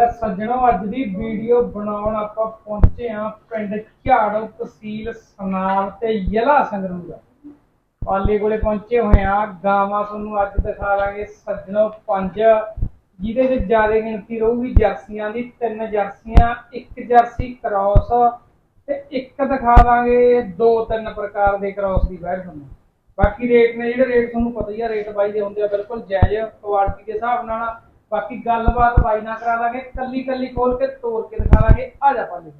ਲੈ ਸੱਜਣੋ, ਅੱਜ ਦੀ ਵੀਡੀਓ ਬਣਾਉਣ ਆਪਾਂ ਪਹੁੰਚੇ ਆ ਪਿੰਡ ਝਾੜੋ ਤਹਿਸੀਲ ਸਨਾਮ ਤੇ ਜ਼ਿਲ੍ਹਾ ਸੰਗਰੂਰ। ਪਾਲੀ ਕੋਲੇ ਪਹੁੰਚੇ ਹੋਏ ਆ ਗਾਵਾਂ ਤੁਹਾਨੂੰ ਅੱਜ ਦਿਖਾ ਲਾਂਗੇ ਸੱਜਣੋ, ਪੰਜ, ਜਿਹਦੇ ਵਿੱਚ ਜ਼ਿਆਦਾ ਗਿਣਤੀ ਰਹੂਗੀ ਜਰਸੀਆਂ ਦੀ, ਤਿੰਨ ਜਰਸੀਆਂ, ਇੱਕ ਜਰਸੀ ਕ੍ਰਾਸ ਤੇ ਇੱਕ ਦਿਖਾ ਦਾਂਗੇ। ਦੋ, ਤਿੰਨ ਪ੍ਰਕਾਰ ਦੇ ਕ੍ਰਾਸ ਦੀ ਬੈਠ ਤੁਹਾਨੂੰ। ਬਾਕੀ ਰੇਟ ਨੇ ਜਿਹੜੇ ਰੇਟ ਤੁਹਾਨੂੰ ਪਤਾ ਹੀ ਆ, ਰੇਟ ਬਾਈ ਦੇ ਹੁੰਦੇ ਆ ਬਿਲਕੁਲ ਜਾਇਜ਼। ਕੁਆਲਿਟੀ ਦੇ ਹਿਸਾਬ ਨਾਲ ਬਾਕੀ ਗੱਲਬਾਤ ਬਾਈ ਨਾਲ ਕਰਾ ਦਾਂਗੇ ਕੱਲੀ ਕੱਲੀ ਖੋਲ ਕੇ ਤੋੜ ਕੇ ਦਿਖਾ ਦਾਂਗੇ। ਆ ਜਾ ਪਾਲੇ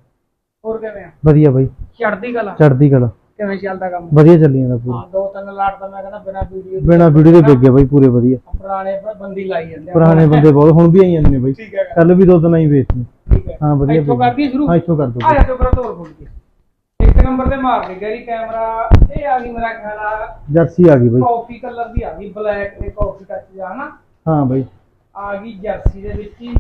ਹੋਰ ਕਿਵੇਂ ਆ? ਵਧੀਆ ਬਾਈ। ਚੜਦੀ ਕਲਾ। ਚੜਦੀ ਕਲਾ। ਕਿਵੇਂ ਚੱਲਦਾ ਕੰਮ? ਵਧੀਆ ਚੱਲੀ ਜਾਂਦਾ ਪੂਰਾ। ਹਾਂ ਦੋ ਤਿੰਨ ਲਾਟ ਤਾਂ ਮੈਂ ਕਹਿੰਦਾ ਬਿਨਾ ਵੀਡੀਓ ਬਿਨਾ ਵੀਡੀਓ ਦੇ ਵੇਗੇ ਬਾਈ ਪੂਰੇ ਵਧੀਆ। ਪੁਰਾਣੇ ਬੰਦੀ ਲਾਈ ਜਾਂਦੇ ਆ। ਪੁਰਾਣੇ ਬੰਦੇ ਬਹੁਤ ਹੁਣ ਵੀ ਆਈ ਜਾਂਦੇ ਨੇ ਬਾਈ। ਠੀਕ ਹੈ। ਕੱਲ ਵੀ ਦੋ ਦਿਨ ਆਈ ਵੇਚੀ ਠੀਕ ਹੈ। ਹਾਂ ਵਧੀਆ ਇੱਥੋਂ। ਕਰਦੀ ਸ਼ੁਰੂ? ਹਾਂ ਇੱਥੋਂ ਕਰ ਦੋ ਆ ਜਾ ਤੋ ਬਰਾ ਤੋੜ ਕੇ। ਇੱਕ ਨੰਬਰ ਤੇ ਮਾਰ ਦੇ ਗੈਰੀ ਕੈਮਰਾ। ਇਹ ਆ ਗਈ ਮੇਰਾ ਖਿਆਲ ਆ। ਜਰਸੀ ਆ ਗਈ ਬਾਈ। ਕਾਫੀ ਕਲਰ ਦੀ ਆ ਗਈ। ਬਲੈਕ ਤੇ ਕਾਫੀ ਟੱਚ ਜਾ ਨਾ ਹਾਂ ਬਾਈ। ਆ ਗਈ ਜਰਸੀ ਦੇ ਵਿੱਚ ਹੀ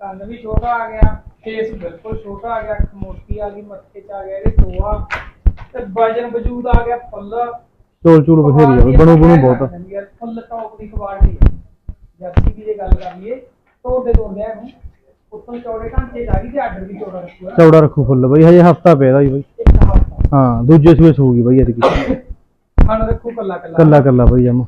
ਕੰਨ ਵੀ ਛੋਟਾ ਆ ਗਿਆ ਫੇਸ ਬਿਲਕੁਲ ਛੋਟਾ ਆ ਗਿਆ ਅੱਖ ਮੋਟੀ ਆ ਗਈ ਮੱਥੇ 'ਚ ਆ ਗਿਆ ਇਹਦੇ ਦੋ ਆ। ਤੇ ਵਜਨ ਵਜੂਦ ਆ ਗਿਆ ਫੁੱਲ। ਚੋਲ ਚੂਲ ਬਥੇਰੀ ਆ ਬਣੂ ਬਣੂ ਬਹੁਤ ਆ। ਯਾਰ ਫੁੱਲ ਟੌਪ ਦੀ ਕੁਆਲਿਟੀ ਹੈ ਜਰਸੀ ਦੀ ਜੇ ਗੱਲ ਕਰ ਲਈਏ ਤੋੜਦੇ ਤੋੜਦੇ ਆ ਇਹਨੂੰ। ਉੱਤੋਂ ਚੌੜੇ ਚ ਆ ਗਈ ਤੇ ਆਰਡਰ ਵੀ ਚੌੜਾ ਰੱਖੂਗਾ ਚੌੜਾ ਰੱਖੂ ਫੁੱਲ ਬਾਈ ਹਜੇ ਹਫਤਾ ਪਿਆ ਦਾ ਜੀ ਬਾਈ। ਇੱਕ ਹਫ਼ਤਾ। ਹਾਂ ਦੂਜੇ ਸੂਏ ਸੂਗੀ ਬਾਈ ਇਹਦੀ। ਖਾਣ ਰੱਖੂ ਕੱਲਾ ਕੱਲਾ। ਕੱਲਾ ਕੱਲਾ ਬਾਈ ਜਮ।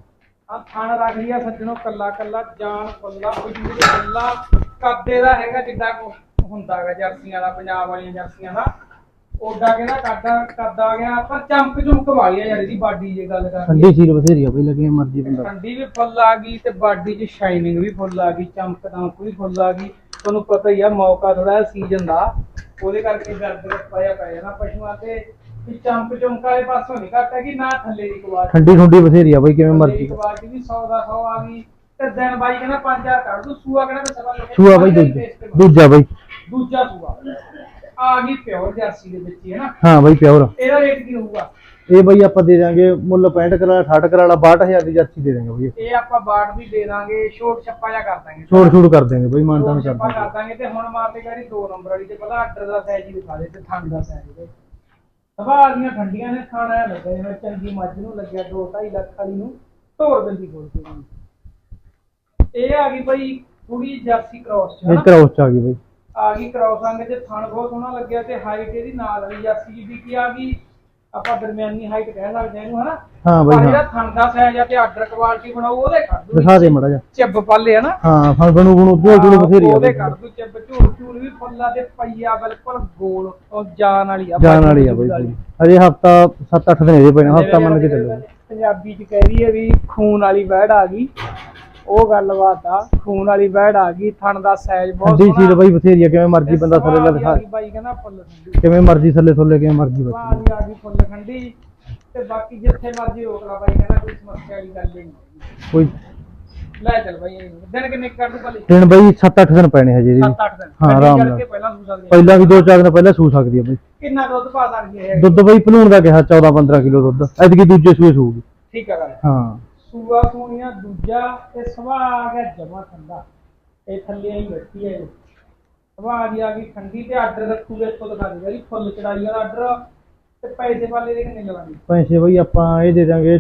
ਆ ਖਾਣ ਰੱਖ ਲਿਆ ਸੱਜਣੋ ਕੱਲਾ ਕੱਲਾ ਜਾਨ ਪੱਲਾ ਵਜੂਦ ਕੱਲਾ ਕੱਦੇ ਦਾ ਹੈਗਾ ਜਿੱਦਾਂ ਕੋ ਹੁੰਦਾਗਾ ਜਰਸੀਆਂ ਦਾ ਪੰਜਾਬ ਵਾਲੀਆਂ ਜਰਸੀਆਂ ਦਾ। ਓਡਾ ਕਹਿੰਦਾ ਕੱਦਾ ਕੱਦ ਆ ਗਿਆ ਪਰ ਚਮਕ ਚਮਕ ਵਾਲੀ ਆ ਯਾਰ ਇਹਦੀ ਬਾਡੀ ਜੇ ਗੱਲ ਕਰੀਏ ਠੰਡੀ ਸੀਲ ਬਥੇਰੀ ਆ ਬਾਈ ਲੱਗੇ ਮਰਜ਼ੀ ਬੰਦਾ। ਠੰਡੀ ਵੀ ਫੁੱਲ ਆ ਗਈ ਤੇ ਬਾਡੀ 'ਚ ਸ਼ਾਈਨਿੰਗ ਵੀ ਫੁੱਲ ਆ ਗਈ ਚਮਕ ਦਮਕ ਵੀ ਫੁੱਲ ਆ ਗਈ। ਤੁਹਾਨੂੰ ਪਤਾ ਹੀ ਆ ਮੌਕਾ ਥੋੜਾ ਸੀਜ਼ਨ ਦਾ ਉਹਦੇ ਕਰਕੇ ਦਰਦ ਪਾਇਆ ਪੈ ਜਾਣਾ ਪਸ਼ੂਆਂ ਤੇ। ਵੀ ਚਮਕ ਚਮਕ ਵਾਲੇ ਪਾਸੋਂ ਨਹੀਂ ਘੱਟ ਹੈਗੀ ਨਾ ਥੱਲੇ ਦੀ ਕੁਆਲਿਟੀ ਠੰਡੀ ਠੁੰਡੀ ਬਥੇਰੀ ਆ ਬਾਈ ਕਿਵੇਂ ਮਰਜ਼ੀ। ਮਰਜ਼ੀ ਕੁਆਲਿਟੀ ਵੀ 100 ਦਾ 100 ਆ ਗਈ ਤੇ ਦਿਨ ਬਾਈ ਕਹਿੰਦਾ 5000 ਕੱਢ ਦੂ ਸੂਆ ਕਹਿੰਦਾ ਤੇ ਸਵਾ ਲੱਖ ਸੂਆ ਬਾਈ ਦੂਜਾ। ਦੂਜਾ ਬਾਈ। ਦੂਜਾ ਸੂਆ। ਆ ਗਈ ਪਿਓਰ ਜਰਸੀ ਦੇ ਵਿੱਚ ਹੀ ਨਾ? ਹਾਂ ਬਾਈ ਪਿਓਰ। ਇਹਦਾ ਰੇਟ ਕੀ ਹੋਊਗਾ? ਇਹ ਬਾਈ ਆਪਾਂ ਦੇ ਦਾਂਗੇ ਮੁੱਲ 65 ਕਰਾ 68 ਕਰਾ ਵਾਲਾ 62000 ਦੀ ਜਰਸੀ ਦੇ ਦਾਂਗੇ ਬਾਈ। ਇਹ ਆਪਾਂ ਬਾਟ ਵੀ ਦੇ ਦਾਂਗੇ ਛੋਟ ਛੱਪਾ ਜਾ ਕਰ ਦਾਂਗੇ। ਛੋੜ ਛੋੜ ਕਰ ਦੇਂਗੇ ਬਾਈ ਮਾਨਤਾਨ ਛੋਟ ਕਰ ਦਾਂਗੇ ਕਰ ਦਾਂਗੇ ਤੇ ਹੁਣ ਮਾਰਦੇ ਗਾੜੀ ਦੋ ਨੰਬਰ ਵਾਲੀ ਤੇ ਪਹਿਲਾਂ ਆਰਡਰ ਦਾ ਸਾਈਜ਼ ਹੀ ਦਿਖਾ ਦੇ ਤੇ ਥਣ ਦਾ ਸਾਈਜ਼। ਸਭਾ ਦੀਆਂ ਠੰਡੀਆਂ ਨੇ ਖਾਣਾ ਲੱਗਾ ਜਿਵੇਂ ਚੰਗੀ ਮੱਝ ਨੂੰ ਲੱਗਿਆ 2.5 ਲੱਖ ਵਾਲੀ ਨੂੰ ਤੋੜ ਦਿੰਦੀ। ਕੋਲ ਇਹ ਆ ਗਈ ਬਈ ਥੋੜੀ ਜਰਸੀ ਕ੍ਰਾਸ ਚ ਇਹ ਹਨਾ? ਕਰਾਉਸ ਚ ਆ ਗਈ ਬਾਈ। ਆ ਗਈ ਕ੍ਰਾਸ ਅੰਗ ਤੇ ਥਣ ਬਹੁਤ ਸੋਹਣਾ ਲੱਗਿਆ ਤੇ ਹਾਈਟ ਇਹਦੀ ਨਾਲ ਵਾਲੀ ਜਰਸੀ ਦੀ ਕੀ ਆ ਗਈ? ਆਪਾਂ ਦਰਮਿਆਨੀ ਹਾਈਟ ਕਹਿ ਸਕਦੇ ਹਾਂ ਇਹਨੂੰ ਹਨਾ? ਹਾਂ ਬਾਈ ਪਰ ਜਿਹੜਾ ਹਾਂ ਥਣ ਦਾ ਸਾਈਜ਼ ਆ ਤੇ ਆਰਡਰ ਕੁਆਲਿਟੀ ਬਣਾਉ ਉਹਦੇ ਕਰ ਦੂ ਦਿਖਾ ਦੇ ਮੜਾ ਜਾ ਚਿੱਬ ਪਾਲੇ ਆ ਨਾ ਹਾਂ ਫਣ ਬਣੂ ਬਣੂ ਝੋਲ ਝੋਲ ਬਥੇਰੀ ਆ ਉਹਦੇ ਬਾਈ। ਕਰ ਦੂ ਚਿੱਬ ਝੂਲ ਝੂਲ ਵੀ ਫੁੱਲਾਂ ਤੇ ਪਈਆ ਬਿਲਕੁਲ ਗੋਲ ਉਹ ਜਾਨ ਵਾਲੀ ਆ ਜਾਣ ਵਾਲੀ ਆ ਬਾਈ ਪੂਰੀ। ਹਜੇ ਹਫਤਾ 7-8 ਦਿਨ ਇਹਦੇ ਪੈਣਾ ਹਫਤਾ ਮੰਨ ਕੇ ਚੱਲੋ। ਪੰਜਾਬੀ ਚ ਕਹਿ ਰਹੀ ਹੈ ਵੀ ਖੂਨ ਵਾਲੀ ਵਹਿੜ ਆ ਗਈ। ਉਹ ਗੱਲਬਾਤ ਆ ਖੂਨ ਵਾਲੀ ਵਹਿੜ ਆ ਗਈ ਥਣ ਦਾ ਸਾਈਜ਼ ਬਹੁਤ ਠੰਡੀ ਸੋਹਣਾ। ਬਾਈ ਬਥੇਰੀ ਆ ਕਿਵੇਂ ਮਰਜ਼ੀ ਬੰਦਾ ਥੱਲੇ ਲਾ ਦਿਖਾ ਬਾਈ ਕਹਿੰਦਾ ਫੁੱਲ ਠੰਡੀ। ਕਿਵੇਂ ਮਰਜ਼ੀ ਥੱਲੇ ਥੱਲੇ ਕਿਵੇਂ ਮਰਜ਼ੀ ਸਵਾਦ ਆ ਗਈ ਫੁੱਲ ਠੰਡੀ ਤੇ ਬਾਕੀ ਜਿੱਥੇ ਮਰਜ਼ੀ ਰੋਕ ਲਾ ਬਾਈ ਕਹਿੰਦਾ ਕੋਈ ਸਮੱਸਿਆ ਵਾਲੀ ਗੱਲ ਨਹੀਂ। ਕੋਈ ਲੈ ਚੱਲ ਬਾਈ ਦਿਨ ਕਿੰਨੇ ਕੱਢ ਦੂ ਭਲੇ? ਦਿਨ ਬਾਈ 7-8 ਦਿਨ ਪੈਣੇ ਹਜੇ ਇਹਦੇ 7-8 ਦਿਨ। ਹਾਂ, ਆਰਾਮ ਨਾਲ। ਪਹਿਲਾਂ। ਪਹਿਲਾਂ ਵੀ 2-4 ਦਿਨ ਪਹਿਲਾਂ ਸੂ ਸਕਦੀ ਆ ਬਾਈ। ਕਿੰਨਾ ਦੁੱਧ ਪਾ ਸਕਦੀ ਹੈ ਦੁੱਧ ਬਾਈ ਭਲੂਣ ਦਾ ਕਿਹਾ 14-15 ਕਿਲੋ ਦੁੱਧ। ਐਤਕੀ ਦੂਜੇ ਸੂਏ ਸੂਗੀ। ਠੀਕ ਆ ਗੱਲ। ਹਾਂ। ਸੂਆ ਸੋਨੀਆ ਦੂਜਾ ਤੇ ਸਵਾ ਆ ਗਿਆ ਜਮਾ ਠੰਡਾ। ਇਹ ਥੱਲੇ ਹੀ ਬੈਠੀ ਹੈ ਸਵਾ ਆ ਗਈ ਆ ਗਈ ਠੰਡੀ ਤੇ ਆਰਡਰ ਰੱਖੂਗੇ ਇੱਥੋਂ ਦਿਖਾ ਦੇ ਜੀ ਫੁੱਲ ਚੜਾਈ ਵਾਲਾ ਆਰਡਰ। ਤੇ ਪੈਸੇ ਵਾਲੇ ਦੇ ਕਿੰਨੇ ਲਵਾਂਗੇ? ਪੈਸੇ ਬਾਈ ਆਪਾਂ ਇਹ ਦੇ ਦਾਂਗੇ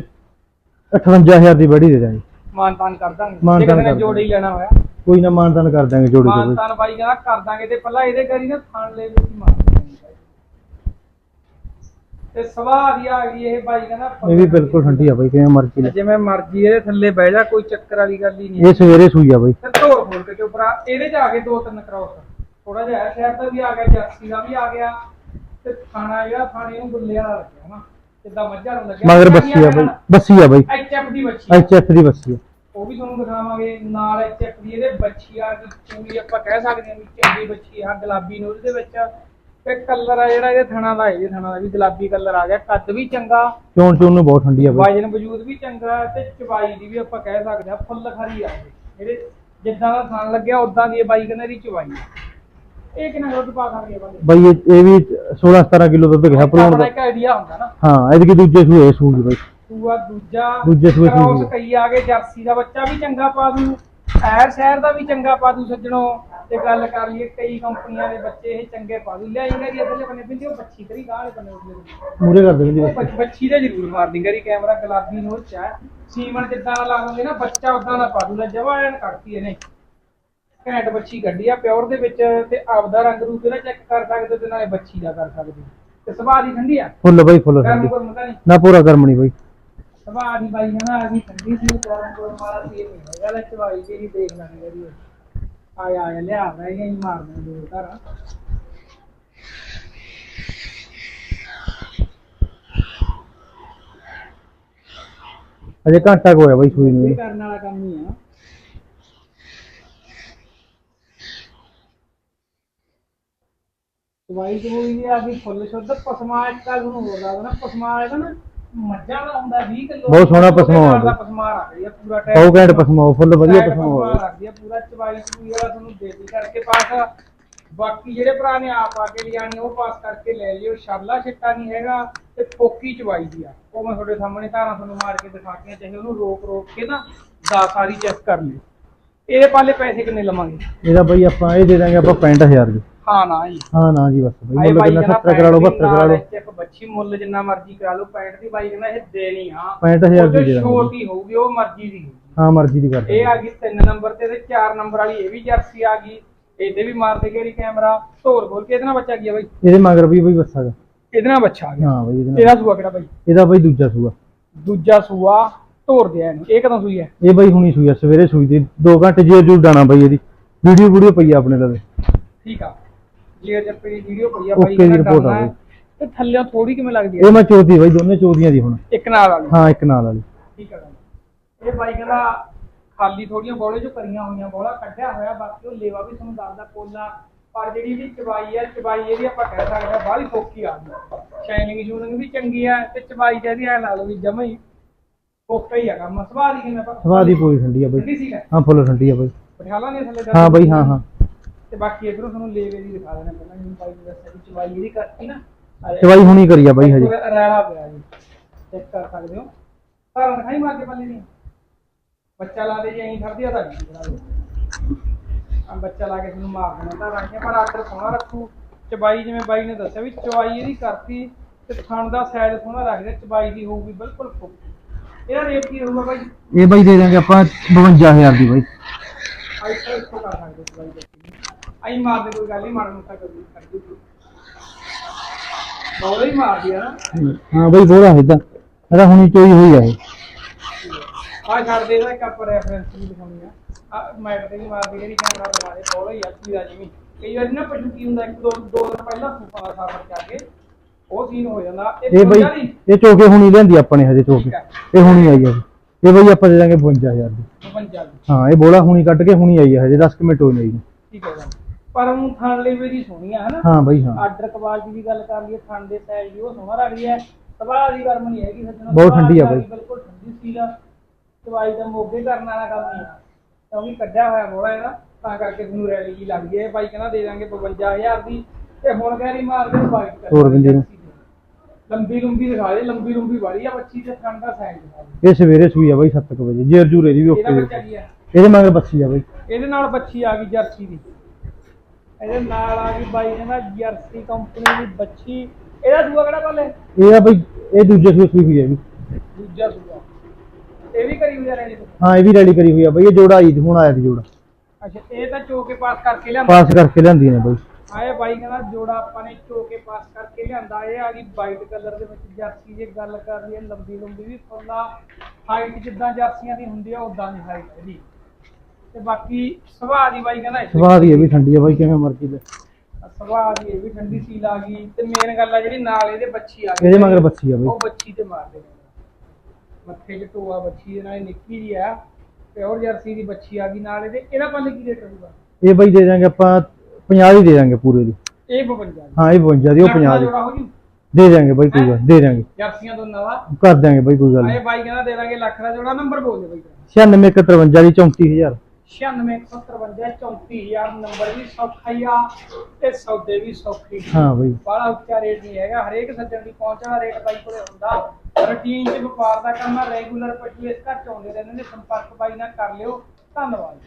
58000 ਦੀ ਬੜੀ ਦੇ ਦਾਂਗੇ। ਮਾਨਤਾਨ ਕਰ ਦਾਂਗੇ। ਜੇ ਤਾਨ ਕਿਸੇ ਨੇ ਕਰ ਜੋੜੇ ਹੀ ਲੈਣਾ ਹੋਇਆ। ਕੋਈ ਨਾ ਮਾਨਤਾਨ ਕਰ ਦਾਂਗੇ ਜੋੜੀ ਤੋਂ ਮਾਨਤਾਨ ਬਾਈ ਕਹਿੰਦਾ ਕਰ ਦਾਂਗੇ ਤੇ ਪਹਿਲਾਂ ਇਹਦੇ ਕਰੀ ਨਾ ਥਾਣ ਲੈ ਵੀ ਮਾਰ ਤੇ ਸਵਾ ਦੀ ਆ ਗਈ ਇਹ ਬਾਈ ਕਹਿੰਦਾ ਇਹ ਵੀ ਬਿਲਕੁਲ ਠੰਡੀ ਆ ਬਾਈ ਕਿਵੇਂ ਮਰਜ਼ੀ ਲੈ। ਜਿਵੇਂ ਮਰਜ਼ੀ ਇਹਦੇ ਥੱਲੇ ਬਹਿ ਜਾ ਕੋਈ ਚੱਕਰ ਵਾਲੀ ਗੱਲ ਹੀ ਨਹੀਂ। ਇਹ ਸਵੇਰੇ ਸੂਈ ਆ ਬਾਈ। ਤੇ ਧੋੜ ਖੋਲ ਕੇ ਚੋਪਰਾ ਇਹਦੇ ਚ ਆ ਗਏ ਦੋ ਤਿੰਨ ਕ੍ਰਾਸ ਥੋੜਾ ਜਿਹਾ ਇਹ ਸ਼ਹਿਰ ਦਾ ਵੀ ਆ ਗਿਆ ਜਰਸੀ ਦਾ ਵੀ ਆ ਗਿਆ ਤੇ ਖਾਣਾ ਜਿਹੜਾ ਖਾਣੇ ਨੂੰ ਗੁੱਲੇ ਵਾਲਾ ਲੱਗਿਆ ਹਨਾ। ਜਿੱਦਾਂ ਮੱਝਾਂ ਨੂੰ ਲੱਗਿਆ। ਮਗਰ ਬੱਸੀ ਆ ਬਾਈ ਬੱਸੀ ਆ ਬਾਈ। ਐਚਐਫ ਦੀ। ਐਚਐਫ ਦੀ ਬੱਸੀ ਆ। ਉਹ ਵੀ ਤੁਹਾਨੂੰ ਦਿਖਾਵਾਂਗੇ ਨਾਲ ਐਚਐਫ ਦੀ ਇਹਦੇ ਬੱਚੀ ਆ ਦੀ ਪੂਰੀ ਆਪਾਂ ਕਹਿ ਸਕਦੇ ਹਾਂ ਵੀ ਚੰਗੀ ਬੱਚੀ ਆ ਗੁਲਾਬੀ ਨੂਰ ਦੇ ਵਿੱਚ। ਤੇ ਕਲਰ ਆ ਜਿਹੜਾ ਇਹਦੇ ਥਣਾ ਦਾ ਇਹਦੇ ਥਣਾ ਦਾ ਵੀ ਗੁਲਾਬੀ ਕਲਰ ਆ ਗਿਆ ਕੱਦ ਵੀ ਚੰਗਾ ਚੋਣ ਚੋਣ ਨੂੰ ਬਹੁਤ ਠੰਡੀ ਆ ਬਾਈ। ਵਜਨ ਵਜੂਦ ਵੀ ਚੰਗਾ ਤੇ ਚਵਾਈ ਦੀ ਵੀ ਆਪਾਂ ਕਹਿ ਸਕਦੇ ਆ ਫੁੱਲ ਖਰੀ ਆ ਇਹ। ਜਿੱਦਾਂ ਦਾ ਥਣ ਲੱਗਿਆ ਉਦਾਂ ਦੀ ਇਹ ਬਾਈ ਕਹਿੰਦੇ ਦੀ ਚਵਾਈ ਆ। ਇਹ ਕਿੰਨਾ ਦੁੱਧ ਪਾ ਸਕਦੇ ਆ ਬੰਦੇ? ਬਾਈ ਇਹ ਇਹ ਵੀ 16 17 ਕਿਲੋ ਦੁੱਧ ਗਿਆ ਆਪਣਾ ਦਾ ਇੱਕ ਆਈਡੀਆ ਹੁੰਦਾ ਨਾ। ਹਾਂ ਇਹਦੀ ਦੂਜੇ ਸੂਏ ਸੂਗੀ ਬਾਈ। ਸੂਆ ਦੂਜਾ ਦੂਜੇ ਸੂਏ। ਕਈ ਆ ਗਏ ਜਰਸੀ ਦਾ ਬੱਚਾ ਵੀ ਚੰਗਾ ਪਾ ਦੂ ਐਰ ਸ਼ਹਿਰ ਦਾ ਵੀ ਚੰਗਾ ਪਾ ਦੂ ਸੱਜਣੋ। ਤੇ ਗੱਲ ਕਰ ਲਈਏ ਕਈ ਕੰਪਨੀਆਂ ਦੇ ਬੱਚੇ ਇਹ ਚੰਗੇ ਪਾ ਦੂ ਲੈ ਇਹਨਾਂ ਦੀ ਅਗਲੇ ਬੰਨੇ ਪਿੰਦੀ ਉਹ ਬੱਚੀ ਕਰੀ ਗਾਲੇ ਬੰਨੇ ਉਹਦੇ ਮੂਰੇ ਕਰ ਦੇਣਗੇ। ਬੱਚ- ਬੱਚੀ ਦੇ ਜ਼ਰੂਰ ਮਾਰ ਦੀ ਕਰੀ ਕੈਮਰਾ ਗੁਲਾਬੀ ਨੂੰ ਚ ਸੀਮਨ ਜਿੱਦਾਂ ਲਾ ਦਿੰਦੇ ਨਾ ਬੱਚਾ ਉਦਾਂ ਦਾ ਪਾ ਦੂਗਾ ਜਵਾ ਐਨ ਕੱਢਤੀ ਇਹਨੇ। ਘੈਂਟ ਬੱਚੀ ਕੱਢੀ ਆ ਪਿਓਰ ਦੇ ਵਿੱਚ ਤੇ ਆਪਦਾ ਰੰਗ ਰੂਪ ਇਹਦਾ ਚੈੱਕ ਕਰ ਸਕਦੇ ਤੇ ਨਾਲੇ ਬੱਚੀ ਦਾ ਕਰ ਸਕਦੇ। ਤੇ ਸੁਭਾਅ ਦੀ ਠੰਡੀ ਆ? ਫੁੱਲ ਬਾਈ ਫੁੱਲ ਠੰਡੀ। ਨਾ ਪੂਰਾ ਗਰਮ ਨਹੀਂ ਬਾਈ। ਸੁਭਾਅ ਦੀ ਬਾਈ ਨਾ ਆ ਠੰਡੀ ਸੀ ਗਰਮ ਗਰਮ ਵਾਲਾ ਸੀ ਨਹੀਂ ਹੈਗਾ ਲੈ ਚਵਾਈ ਜਿਹੜੀ ਦੇਖ ਲਾਂਗੇ ਜਿਹੜੀ ਆਇਆ ਆਇਆ ਲਿਆ ਰਹਿ ਗਈ ਮਾਰ ਦੇ ਦੋ ਧਾਰਾਂ ਅਜੇ ਘੰਟਾ ਕੁ ਹੋਇਆ ਬਾਈ ਸੂਈ ਨੂੰ। ਇਹ। ਕਰਨ ਵਾਲਾ ਕੰਮ ਹੀ ਆ। ਦਵਾਈ ਦਵਾਈ ਆ ਵੀ ਫੁੱਲ ਸ਼ੁੱਧ ਪਸਮਾ ਇੱਕ ਗੱਲ ਨੂੰ ਹੋਰ ਨਾ ਪਸਮਾ ਆਏਗਾ ਨਾ। ਮੱਝਾਂ ਦਾ ਹੁੰਦਾ 20 ਕਿਲੋ ਬਹੁਤ ਸੋਹਣਾ ਪਸਮਾ ਆਉਂਦਾ। ਦਾ ਪਸਮਾ ਰੱਖਦੀ ਆ ਪੂਰਾ ਟਾਈਮ ਘੰਟ ਫੁੱਲ ਵਧੀਆ ਪਸਮਾਓ ਰੱਖਦੀ ਆ ਪੂਰਾ ਚਵਾਈ ਚੂਈ ਵਾਲਾ ਤੁਹਾਨੂੰ ਦੇਤੀ ਕਰਕੇ ਪਾਸ ਬਾਕੀ ਜਿਹੜੇ ਭਰਾ ਨੇ ਆਪ ਆ ਕੇ ਲਿਆਣੀ ਉਹ ਪਾਸ ਕਰਕੇ ਲੈ ਲਿਓ। ਸ਼ਰਲਾ ਛਿੱਟਾ ਨਹੀਂ ਹੈਗਾ ਤੇ ਫੋਕੀ ਚਵਾਈ ਦੀ ਆ। ਉਹ ਮੈਂ ਤੁਹਾਡੇ ਸਾਹਮਣੇ ਧਾਰਾਂ ਤੁਹਾਨੂੰ ਮਾਰ ਕੇ ਦਿਖਾਤੀਆਂ ਚਾਹੇ ਉਹਨੂੰ ਰੋਕ ਰੋਕ ਕੇ ਨਾ ਦਾ ਸਾਰੀ ਚੈੱਕ ਕਰ ਲਿਓ ਇਹਦੇ ਪਾਲੇ ਪੈਸੇ ਕਿੰਨੇ ਲਵਾਂਗੇ? ਇਹਦਾ ਬਾਈ ਆਪਾਂ ਇਹ ਦੇ ਦਾਂਗੇ ਆਪਾਂ 65000 ਦੀ ਹਾਂ ਨਾ ਜੀ। ਹਾਂ ਨਾ ਜੀ ਬਸ ਬਾਈ ਮੁੱਲ ਕਿੰਨਾ? ਕਹਿੰਦਾ 70 ਕਰਾ ਲਓ 72 ਕਰਾ ਲਓ। ਇੱਕ ਬੱਚੀ ਮੁੱਲ ਜਿੰਨਾ ਮਰਜ਼ੀ ਕਰਾ ਲਓ 65 ਦੀ ਬਾਈ ਕਹਿੰਦਾ ਇਹ ਦੇਣੀ ਆ। 65000 ਉਹ ਦੀ ਦੇ ਦਾਂਗੇ ਛੋਟੀ ਹੋਊਗੀ ਉਹ ਮਰਜ਼ੀ ਦੀ ਹਾਂ ਮਰਜ਼ੀ ਦੀ ਕਰ ਇਹ ਆ ਗਈ 3 ਨੰਬਰ ਤੇ ਤੇ 4 ਨੰਬਰ ਵਾਲੀ ਇਹ ਵੀ ਜਰਸੀ ਆ ਗਈ। ਇਹਦੇ ਵੀ ਮਾਰ ਦੇ ਗੇਰੀ ਕੈਮਰਾ। ਧੋਰ ਖੋਲ ਕੇ ਇਹਦੇ ਨਾਲ ਬੱਚਾ ਗਿਆ ਬਾਈ? ਇਹਦੇ ਮਗਰ ਵੀ ਬਾਈ ਬੱਸਾ ਗਾ ਇਹਦੇ ਨਾਲ ਬੱਚਾ ਆ ਗਿਆ। ਹਾਂ ਬਾਈ ਇਹਦੇ ਨਾਲ। ਇਹਦਾ ਸੂਆ ਕਿਹੜਾ ਬਾਈ? ਇਹਦਾ ਬਾਈ ਦੂਜਾ ਸੂਆ। ਦੂਜਾ ਸੂਆ ਧੋਰ ਦਿਆ ਇਹਨੂੰ ਇਹ ਕਦੋਂ ਸੂਈ ਹੈ? ਇਹ ਬਾਈ ਹੁਣੀ ਸੂਈ ਆ ਸਵੇਰੇ ਸੂਈ ਦੀ। 2 ਘੰਟੇ ਜੇ ਜੂ ਡਾਣਾ ਬਾਈ ਇਹਦੀ। ਵੀਡੀਓ ਵੀਡੀਓ ਪਈ ਆ ਆਪਣੇ ਲਵੇ। ਠੀਕ ਆ। ਜੇ ਜੱਪੇ ਦੀ ਵੀਡੀਓ ਪਈ ਆ Okay ਬਾਈ ਦੀ ਕਹਿੰਦਾ report ਕਰਨਾ ਆ ਹੈ। ਬਾਈ। ਤੇ ਥੱਲੇ ਥੋੜੀ ਕਿਵੇਂ ਲੱਗਦੀ ਹੈ ਇਹ ਮੈਂ ਚੋਦੀ ਬਾਈ ਦੋਨੇ ਚੋਦੀਆਂ ਦੀ ਹੁਣ। ਇੱਕ ਨਾਲ ਵਾਲੀ। ਹਾਂ ਇੱਕ ਨਾਲ ਵਾਲੀ। ਠੀਕ ਆ ਗੱਲ ਇਹ ਬਾਈ ਕਹਿੰਦਾ ਖਾਲੀ ਥੋੜੀਆਂ ਬੋਲੇ ਜੋ ਕਰੀਆਂ ਹੋਈਆਂ ਬੋਲਾ ਕੱਢਿਆ ਹੋਇਆ ਬਾਕੀ ਉਹ ਲੇਵਾ ਵੀ ਤੁਹਾਨੂੰ ਦੱਸਦਾ ਪੋਲਾ। ਪਰ ਜਿਹੜੀ ਇਹਦੀ ਚਬਾਈ ਹੈ ਚਬਾਈ ਇਹਦੀ ਆਪਾਂ ਕਹਿ ਸਕਦੇ ਹਾਂ ਬਾਹਲੀ ਫੋਕੀ ਆ। ਗਈ ਸ਼ਾਈਨਿੰਗ ਸ਼ੂਨਿੰਗ ਵੀ ਚੰਗੀ ਆ ਤੇ ਚਬਾਈ ਜਿਹਦੀ ਐ ਲਾ ਲਓ ਵੀ ਜਮਾ ਹੀ ਫੋਕਾ ਹੀ ਆ ਕੰਮ ਸਵਾਦ ਹੀ ਕਿਵੇਂ ਆਪਾਂ? ਸਵਾਦ ਹੀ ਪੂਰੀ ਠੰਡੀ ਆ ਬਾਈ। ਠੰਡੀ ਸੀ ਹਾਂ ਫੁੱਲ ਠੰਡੀ ਆ ਬਾਈ। ਪਟਿਆਲਾ ਨੇ ਥੱਲੇ ਹਾਂ ਬਾਈ ਹਾਂ ਹਾਂ। ਤੇ ਬਾਕੀ ਇਧਰੋਂ ਤੁਹਾਨੂੰ ਲੇਵੇ ਦੀ ਦਿਖਾ ਦੇਣਾ ਪਹਿਲਾਂ ਜਿਵੇਂ ਨੇ ਦੱਸਿਆ ਵੀ ਚਬਾਈ ਇਹਦੀ ਕਰਤੀ ਨਾ ਚਵਾਈ ਹੁਣੀ ਕਰੀ ਆ ਬਾਈ ਹਜੇ। ਰੈਲਾ ਪਿਆ ਜੀ ਚੈੱਕ ਕਰ ਸਕਦੇ ਹੋ। ਧਾਰਾਂ ਦਿਖਾਈ ਮਾਰ ਕੇ ਪੱਲੇ ਨਹੀਂ ਬੱਚਾ ਲਾ ਦੇ ਜੇ ਐਂ ਖੜਦੀ ਆ ਤਾਂ ਨਹੀਂ ਆ ਬੱਚਾ ਲਾ ਕੇ ਤੁਹਾਨੂੰ ਮਾਰ ਦੇਣਾ ਧਾਰਾਂ ਕੇ ਪਰ ਆਰਡਰ ਸੋਹਣਾ ਰੱਖੂ। ਚਬਾਈ ਜਿਵੇਂ ਬਾਈ ਨੇ ਦੱਸਿਆ ਵੀ ਚਬਾਈ ਇਹਦੀ ਕਰਤੀ ਤੇ ਥਣ ਦਾ ਸਾਈਜ਼ ਸੋਹਣਾ ਰੱਖਦੇ ਚਬਾਈ ਦੀ ਹੋਊਗੀ ਬਿਲਕੁਲ ਫੁੱਕ ਇਹਦਾ ਰੇਟ ਕੀ ਹੋਊਗਾ ਬਾਈ? ਇਹ ਬਾਈ ਦੇ ਦਾਂਗੇ ਆਪਾਂ 52000 ਦੀ ਬਾਈ। ਆਈ ਤਾਂ ਕਰ ਸਕਦੇ ਚਬਾਈ ਦੀ। ਆਈ ਮਾਰ ਦੇ ਕੋਈ ਗੱਲ ਨਹੀਂ ਮਾੜਾ ਮੋਟਾ ਕਰ ਕਰ ਦੂ ਬੋਲੇ ਹੀ ਮਾਰ ਦਿਆ ਨਾ। ਹਾਂ ਬਾਈ ਬੋਰਾ ਇਹਦਾ ਇਹਦਾ ਹੁਣੀ ਚੋਈ ਹੋਈ ਆ ਇਹ। ਆ ਛੱਡ ਦੇ ਇਹਦਾ ਇੱਕ ਆਪਾਂ ਰੈਫਰੈਂਸ ਵੀ ਦਿਖਾਉਣੀ ਆ। ਆ ਮੈਟ ਤੇ ਵੀ ਮਾਰ ਦੇ ਜਿਹੜੀ ਕੈਮਰਾ ਦਿਖਾ ਦੇ ਬੋਲੇ ਹੀ ਆ ਪੀਰਾ ਜਿਵੇਂ। ਕਈ ਵਾਰੀ ਨਾ ਪਸ਼ੂ ਕੀ ਹੁੰਦਾ ਇੱਕ ਦੋ ਦੋ ਦਿਨ ਪਹਿਲਾਂ ਦਾ ਸਾਫਰ ਕਰਕੇ ਉਹ ਸੀਨ ਹੋ ਜਾਂਦਾ। ਇਹ ਬਾਈ ਇਹ ਚੋਕੇ ਹੁਣੀ ਲਿਆਂਦੀ ਆਪਣੇ ਹਜੇ ਚੋਕੇ। ਇਹ ਹੁਣੀ ਆਈ ਆ। ਇਹ ਬਾਈ ਆਪਾਂ ਦੇ ਦਾਂਗੇ 52000 ਦੀ। 52 ਦੀ। ਹਾਂ ਇਹ ਬੋਲਾ ਹੁਣੀ ਕੱਢ ਕੇ ਹੁਣੀ ਆਈ ਆ ਹਜੇ 10 ਮਿੰਟ ਹੋਏ ਨੇ ਠੀਕ ਹੈ ਜੀ। ਪਰ ਉਹ ਥਣ ਲਈ ਵੀ ਸੋਹਣੀ ਆ ਹਨਾ? ਹਾਂ ਬਾਈ ਹਾਂ। ਆਰਡਰ ਕੁਆਲਿਟੀ ਦੀ ਗੱਲ ਕਰ ਲਈਏ ਥਣ ਦੇ ਸਾਈਜ਼ ਦੀ ਉਹ ਸੋਹਣਾ ਰੱਖਦੀ ਹੈ। ਸਵਾਹ ਦੀ ਗਰਮ ਨਹੀਂ ਹੈਗੀ ਸੱਜਣੋ ਬਹੁਤ ਠੰਡੀ ਆ ਦੀ ਬਾਈ। ਬਿਲਕੁਲ ਠੰਡੀ ਸੀ ਦਾ ਦਵਾਈ ਦਾ ਮੋਗੇ ਕਰਨ ਵਾਲਾ ਕੰਮ ਨਹੀਂ ਆ। ਕਿਉਂਕਿ ਕੱਢਿਆ ਹੋਇਆ ਬੋਲਾ ਇਹਦਾ ਤਾਂ ਕਰਕੇ ਤੁਹਾਨੂੰ ਰੈਲੀ ਜੀ ਲੱਗਦੀ ਹੈ। ਬਾਈ ਕਹਿੰਦਾ ਦੇ ਦਾਂਗੇ 52000 ਦੀ ਤੇ ਹੁਣ ਕਹਿ ਮਾਰ ਦੇ ਵਾਈਟ ਹੋਰ ਬਿੰਦੀ ਨੂੰ। ਲੰਬੀ ਲੰਬੀ ਦਿਖਾ ਦੇ ਲੰਬੀ ਲੰਬੀ ਵਾਲੀ ਆ ਬੱਚੀ ਤੇ ਥਣ ਦਾ ਸਾਈਜ਼ ਦੇ। ਇਹ ਸਵੇਰੇ ਸੂਈ ਆ ਬਾਈ 7 ਵਜੇ ਜੇਰ ਜੂਰ ਇਹਦੀ ਵੀ ਓਕੇ। ਬੱਚਾ ਇਹਦੇ ਮਗਰ ਬੱਸੀ ਆ ਬਾਈ। ਇਹਦੇ ਨਾਲ ਬੱਚੀ ਆ ਗਈ ਜਰਸੀ ਦੀ। ਇਹਦੇ ਨਾਲ ਆ ਗਈ ਬਾਈ ਕਹਿੰਦਾ ਜਰਸੀ ਕੰਪਨੀ ਦੀ ਬੱਚੀ। ਇਹਦਾ ਦੂਆ ਕਿਹੜਾ ਪਾਲੇ? ਇਹ ਆ ਬਾਈ ਇਹ ਦੂਜੇ ਸੂਏ ਸੂਈ ਹੋਈ ਆ ਵੀ ਦੂਜਾ ਸੂਆ। ਇਹ ਵੀ ਕਰੀ ਹੋਈ ਆ ਰੈਡੀ ਹਾਂ ਇਹ ਵੀ ਰੈਡੀ ਕਰੀ ਹੋਈ ਆ ਬਾਈ ਇਹ ਜੋੜਾ ਆਈ ਹੁਣ ਆਇਆ ਸੀ ਜੋੜਾ। ਅੱਛਾ ਇਹ ਤਾਂ ਚੋ ਕੇ ਪਾਸ ਕਰਕੇ ਲਿਆਂਦਾ? ਪਾਸ ਕਰਕੇ ਲਿਆਂਦੀਆਂ ਨੇ ਬਾਈ। ਆਏ ਬਾਈ ਕਹਿੰਦਾ ਜੋੜਾ ਆਪਾਂ ਨੇ ਚੋ ਕੇ ਪਾਸ ਕਰਕੇ ਲਿਆਂਦਾ। ਇਹ ਆ ਗਈ ਵਾਈਟ ਕਲਰ ਦੇ ਵਿੱਚ ਜਰਸੀ ਜੇ ਗੱਲ ਕਰ ਹੈ ਲੰਬੀ ਲੰਬੀ ਵੀ ਫੁੱਲਾ ਹਾਈਟ ਜਿੱਦਾਂ ਜਰਸੀਆਂ ਦੀ ਹੁੰਦੀ ਆ ਉਦਾਂ ਦੀ ਹਾਈਟ ਇਹਦੀ ਤੇ ਬਾਕੀ ਸੁਭਾਅ ਦੀ ਬਾਈ ਕਹਿੰਦਾ ਸਵਾਦ ਹੀ ਇਹ ਵੀ ਠੰਡੀ ਆ ਬਾਈ ਕਿਵੇਂ ਮਰਜ਼ੀ ਲੈ। ਸੁਭਾਅ ਦੀ ਇਹ ਵੀ ਠੰਡੀ ਸੀਲ ਆ ਗਈ ਤੇ ਮੇਨ ਗੱਲ ਆ ਜਿਹੜੀ ਨਾਲ ਇਹਦੇ ਬੱਚੀ ਆ ਗਈ। ਇਹਦੇ ਮਗਰ ਬੱਸੀ ਆ ਬਾਈ। ਉਹ ਬੱਚੀ ਤੇ ਮਾਰਦੇ ਨੇ ਮੱਥੇ 'ਚ ਟੋਆ ਬੱਚੀ ਦੇ ਨਾਲ ਨਿੱਕੀ ਜੀ ਆ ਪਿਓਰ ਜਰਸੀ ਦੀ ਬੱਚੀ ਆ ਗਈ ਨਾਲ ਇਹਦੇ। ਇਹਦਾ ਪਾਲੇ ਕੀ ਰੇਟ ਰਹੂਗਾ ਇਹ ਬਾਈ ਦੇ ਦਾਂਗੇ ਆਪਾਂ 50 ਦੀ ਦੇ ਦਾਂਗੇ ਪੂਰੇ ਦੀ। ਇਹ 52 ਦੀ। ਹਾਂ ਇਹ 52 ਦੀ ਉਹ 50 ਦੀ। ਦੇ ਦਾਂਗੇ ਬਾਈ ਕੋਈ ਗੱਲ ਦੇ ਦਾਂਗੇ ਜਰਸੀਆਂ ਤੋਂ ਨਵਾਂ ਕਰ ਦਾਂਗੇ ਬਾਈ ਕੋਈ ਗੱਲ ਨਹੀਂ ਬਾਈ ਕਹਿੰਦਾ ਦੇ ਦਾਂਗੇ ਲੱਖ ਦਾ ਜੋੜਾ ਨੰਬਰ ਬੋਲ ਦੇ ਬਾਈ। 96 ਦੀ 34000 96153 34000 ਨੰਬਰ ਵੀ ਸੌਖਾ ਹੀ ਆ ਤੇ ਸੌਦੇ ਵੀ ਸੌਖੇ ਹੀ। ਹਾਂ ਬਾਈ। ਬੜਾ ਉੱਚਾ ਰੇਟ ਨਹੀਂ ਹੈਗਾ ਹਰੇਕ ਸੱਜਣ ਦੀ ਪਹੁੰਚ ਵਾਲਾ ਰੇਟ ਬਾਈ ਕੋਲੇ ਹੁੰਦਾ। ਰੂਟੀਨ 'ਚ ਵਪਾਰ ਦਾ ਕੰਮ ਆ ਰੈਗੂਲਰ ਪਸ਼ੂ ਇਸ ਘਰ 'ਚ ਆਉਂਦੇ ਰਹਿੰਦੇ ਨੇ ਸੰਪਰਕ ਬਾਈ ਨਾਲ ਕਰ ਲਿਓ। ਧੰਨਵਾਦ।